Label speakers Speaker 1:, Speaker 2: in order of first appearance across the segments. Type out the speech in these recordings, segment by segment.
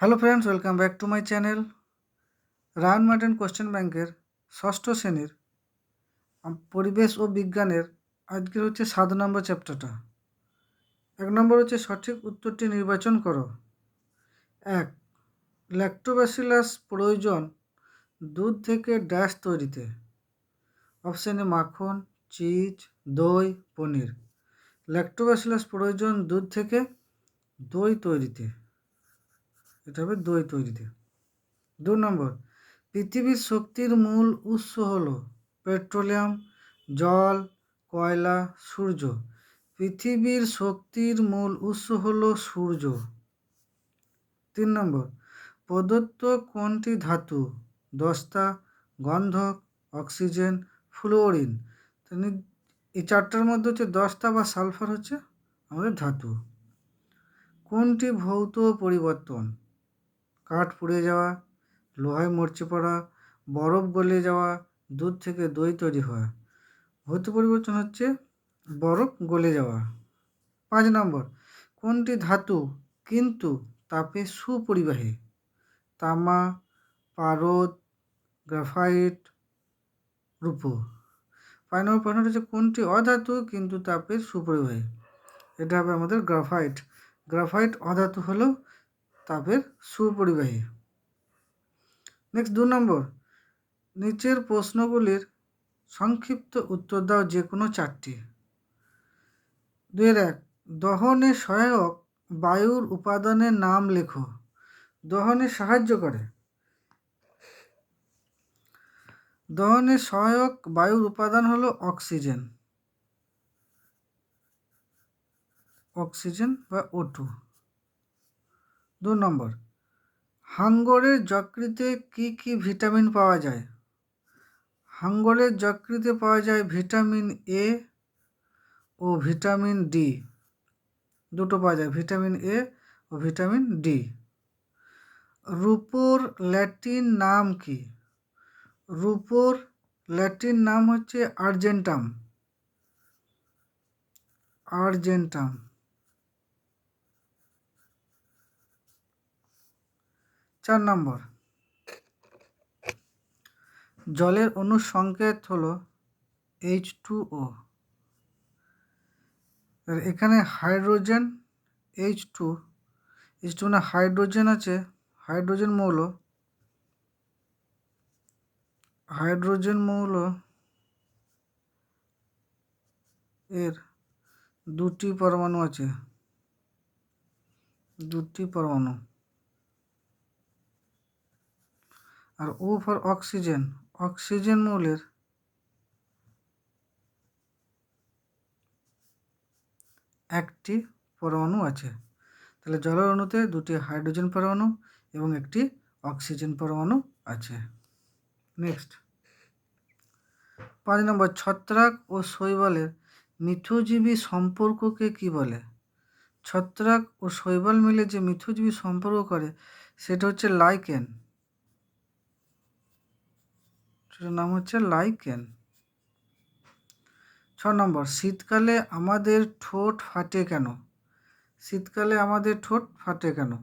Speaker 1: Hello friends welcome back to my channel Ray and Martin question ব্যাংকের ষষ্ঠ শ্রেণির পরিবেশ ও বিজ্ঞানের আজকের হচ্ছে সাত নম্বর চ্যাপ্টারটা এক নম্বর হচ্ছে সঠিক উত্তরটি নির্বাচন করো। এক ল্যাক্টোব্যাসিলাস প্রয়োজন দুধ থেকে ড্যাশ তৈরিতে। অপশানে মাখন, চিজ, দই, পনির। ল্যাক্টোব্যাসিলাস প্রয়োজন দুধ থেকে দই তৈরিতে। এটা হবে দই তৈরিতে। দু নম্বর, পৃথিবীর শক্তির মূল উৎস হলো পেট্রোলিয়াম, জল, কয়লা, সূর্য। পৃথিবীর শক্তির মূল উৎস হল সূর্য। তিন নম্বর, প্রদত্ত কোনটি ধাতু? দস্তা, গন্ধক, অক্সিজেন, ফ্লোরিন। এই চারটার মধ্যে হচ্ছে দস্তা বা সালফার হচ্ছে আমাদের ধাতু। কোনটি ভৌত পরিবর্তন? কাঠ পুড়ে যাওয়া, লোহায় মরচে পড়া, বরফ গলে যাওয়া, দুধ থেকে দই তৈরি হওয়া। ভৌত পরিবর্তন হচ্ছে বরফ গলে যাওয়া। পাঁচ নম্বর, কোনটি ধাতু কিন্তু তাপে সুপরিবাহী? তামা, পারদ, গ্রাফাইট, রূপো। পাঁচ নম্বর প্রশ্নটা হচ্ছে, কোনটি অধাতু কিন্তু তাপের সুপরিবাহী? এটা হবে আমাদের গ্রাফাইট। গ্রাফাইট অধাতু হলেও তাপের সুপরিবাহী। নেক্সট দু নম্বর। নিচের প্রশ্নগুলির সংক্ষিপ্ত উত্তর দাও যে কোনো চারটি। দুইয়ের এক, দহনে সহায়ক বায়ুর উপাদানের নাম লেখো। দহনে সাহায্য করে। দহনে সহায়ক বায়ুর উপাদান হলো অক্সিজেন। অক্সিজেন বা ওটু দু নম্বর, হাঙ্গরের যকৃতে কি কি ভিটামিন পাওয়া যায়? হাঙ্গরের যকৃতে পাওয়া যায় ভিটামিন এ ও ভিটামিন ডি। দুটো পাওয়া যায়, ভিটামিন এ ও ভিটামিন ডি। রূপোর ল্যাটিন নাম কি? রূপোর ল্যাটিন নাম হচ্ছে আর্জেন্টাম। আর্জেন্টাম। চার নম্বর। জলের অনুসংকেত হলো এইচ টু ও এখানে hydrogen H two H two মানে হাইড্রোজেন আছে, হাইড্রোজেন মৌল। হাইড্রোজেন মৌল এর দুটি পরমাণু আছে, দুটি পরমাণু। আর ও ফর অক্সিজেন। অক্সিজেন মৌলের একটি পরমাণু আছে। তাহলে জলের অণুতে দুটি হাইড্রোজেন পরমাণু এবং একটি অক্সিজেন পরমাণু আছে। নেক্সট পাঁচ নম্বর, ছত্রাক ও শৈবালের মিথজীবী সম্পর্ককে কি বলে? ছত্রাক ও শৈবাল মিলে যে মিথজীবী সম্পর্ক করে, সেটা হচ্ছে লাইকেন সেটার নাম হচ্ছে লাইকেন। ছ নম্বর, শীতকালে আমাদের ঠোঁট ফাটে কেন? শীতকালে আমাদের ঠোঁট ফাটে কেন?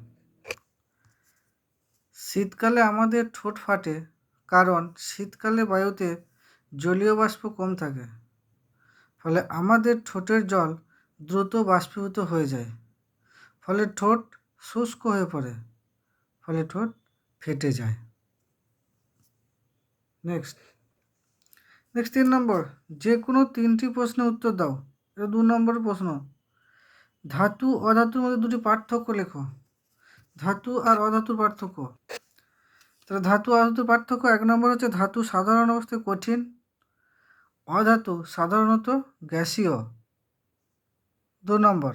Speaker 1: শীতকালে আমাদের ঠোঁট ফাটে কারণ শীতকালে বায়ুতে জলীয় বাষ্প কম থাকে। ফলে আমাদের ঠোঁটের জল দ্রুত বাষ্পীভূত হয়ে যায়। ফলে ঠোঁট শুষ্ক হয়ে পড়ে। ফলে ঠোঁট ফেটে যায়। নেক্সট নেক্সট তিন নম্বর যে কোনো তিনটি প্রশ্নের উত্তর দাও। এটা দু নম্বর প্রশ্ন। ধাতু অধাতুর মধ্যে দুটি পার্থক্য লেখো। ধাতু আর অধাতুর পার্থক্য। তাহলে ধাতু অধাতুর পার্থক্য, এক নম্বর হচ্ছে ধাতু সাধারণ অবস্থায় কঠিন। অধাতু সাধারণত গ্যাসীয়। দু নম্বর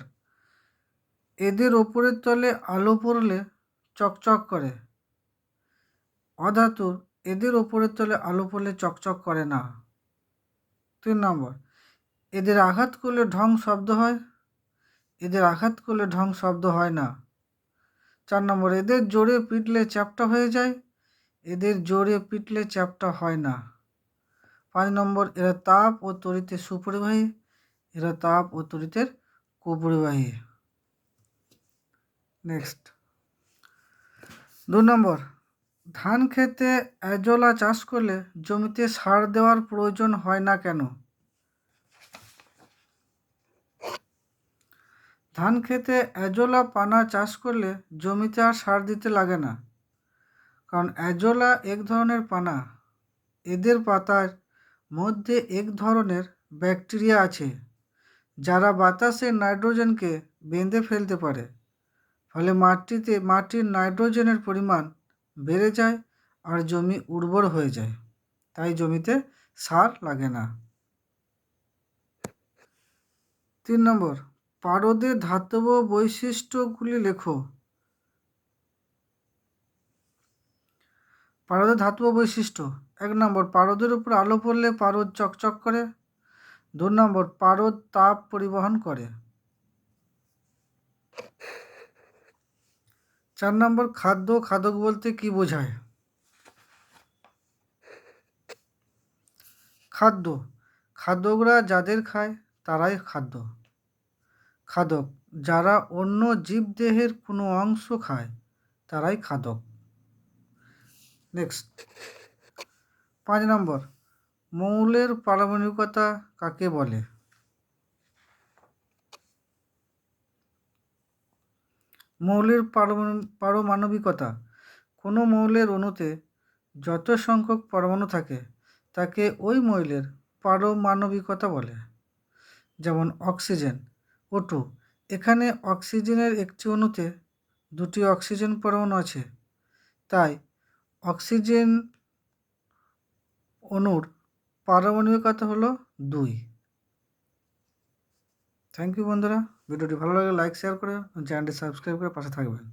Speaker 1: এদের ওপরের তলে আলো পড়লে চকচক করে। অধাতুর এদের ওপরের তলে আলো পড়লে চকচক করে না। তিন নম্বর, এদের আঘাত করলে ঢং শব্দ হয়। এদের আঘাত করলে ঢং শব্দ হয় না। চার নম্বর, এদের জোরে পিটলে চ্যাপটা হয়ে যায়। এদের জোরে পিটলে চ্যাপটা হয় না। পাঁচ নম্বর, এরা তাপ ও তড়িতে সুপরিবাহী। এরা তাপ ও তড়িতের কুপরিবাহী। নেক্সট দু নম্বর ধান খেতে অ্যাজোলা চাষ করলে জমিতে সার দেওয়ার প্রয়োজন হয় না কেন? ধান খেতে অ্যাজোলা পানা চাষ করলে জমিতে আর সার দিতে লাগে না। কারণ অ্যাজোলা এক ধরনের পানা। এদের পাতার মধ্যে এক ধরনের ব্যাকটেরিয়া আছে, যারা বাতাসে নাইট্রোজেনকে বেঁধে ফেলতে পারে। ফলে মাটিতে, মাটির নাইট্রোজেনের পরিমাণ বেড়ে যায় আর জমি উর্বর হয়ে যায়। তাই জমিতে সার লাগে না। তিন নম্বর পারদের ধাতব বৈশিষ্ট্যগুলি লেখো। পারদের ধাতব বৈশিষ্ট্য। এক নম্বর, পারদের উপর আলো পড়লে পারদ চকচক করে। দু নম্বর, পারদ তাপ পরিবহন করে। চার নম্বর খাদ্য খাদক বলতে কি বোঝায়? খাদ্য। খাদ্যগুলা যাদের খায়, তারাই খাদ্য। খাদক। যারা অন্য জীবদেহের কোনো অংশ খায়, তারাই খাদক। নেক্সট পাঁচ নম্বর। মৌলের পারমাণবিকতা কাকে বলে? মৌলের পারমাণবিকতা। কোনো মৌলের অণুতে যত সংখ্যক পরমাণু থাকে, তাকে ওই মৌলের পারমাণবিকতা বলে। যেমন অক্সিজেন ও টু এখানে অক্সিজেনের একটি অণুতে দুটি অক্সিজেন পরমাণু আছে। তাই অক্সিজেন অণুর পারমাণবিকতা হলো দুই। থ্যাংক ইউ বন্ধুরা। ভিডিওটি ভালো লাগলে লাইক শেয়ার করে চ্যানেলটি সাবস্ক্রাইব করে পাশে থাকবেন।